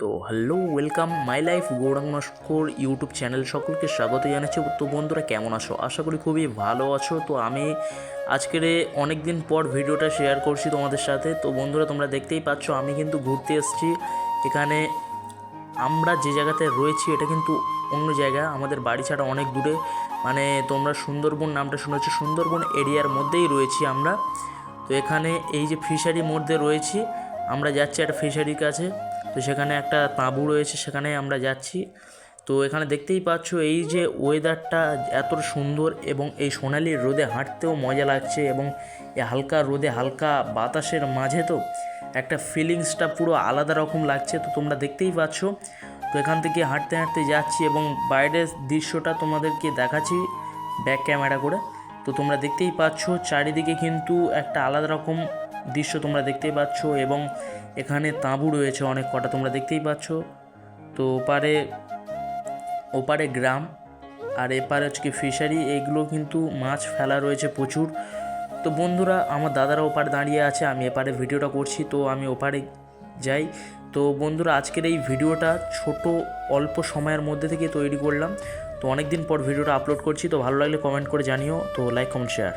তো hello welcome my life Gouranga Naskar YouTube channel সকলকে স্বাগত জানাচ্ছি। তো বন্ধুরা, কেমন আছো? আশা করি খুবই ভালো আছো। তো আমি আজকের অনেক দিন পর ভিডিওটা শেয়ার করছি তোমাদের সাথে। তো বন্ধুরা, তোমরা দেখতেই পাচ্ছ, আমি কিন্তু ঘুরতে এসেছি। এখানে আমরা যে জায়গাতে রয়েছি, এটা কিন্তু অন্য জায়গা। আমাদের বাড়ি ছাড়া অনেক দূরে। মানে তোমরা সুন্দরবন নামটা শুনেছো? সুন্দরবন এরিয়ার মধ্যেই রয়েছি আমরা। তো এখানে এই যে ফিশারির মধ্যে রয়েছি আমরা যাচ্ছি একটা ফিশারির কাছে, তো সেখানে একটা তাঁবু রয়েছে, সেখানে আমরা যাচ্ছি। তো এখানে দেখতেই পাচ্ছ এই যে ওয়েদারটা এত সুন্দর এবং এই সোনালি রোদে হাঁটতেও মজা লাগছে এবং এই হালকা রোদে হালকা বাতাসের মাঝে তো একটা ফিলিংসটা পুরো আলাদা রকম লাগছে, তো তোমরা দেখতেই পাচ্ছ। তো এখান থেকে হাঁটতে হাঁটতে যাচ্ছি এবং বাইরের দৃশ্যটা তোমাদেরকে দেখাচ্ছি ব্যাক ক্যামেরা করে। তো তোমরা দেখতেই পাচ্ছ, চারিদিকে কিন্তু একটা আলাদা রকম দৃশ্য তোমরা দেখতেই পাচ্ছ এবং এখানে তাঁবু রয়েছে অনেক কটা, তোমরা দেখতেই পাচ্ছ। তো ওপারে ওপারে গ্রাম আর এপারে হচ্ছে কি ফিশারি এইগুলো কিন্তু মাছ ফেলা রয়েছে প্রচুর। তো বন্ধুরা, আমার দাদারা ওপারে দাঁড়িয়ে আছে, আমি এপারে ভিডিওটা করছি, তো আমি ওপারে যাই। তো বন্ধুরা, আজকের এই ভিডিওটা ছোট, অল্প সময়ের মধ্যে থেকে তৈরি করলাম। তো অনেক দিন পর ভিডিওটা আপলোড করছি, তো ভালো লাগলে কমেন্ট করে জানিও। তো লাইক কমেন্ট শেয়ার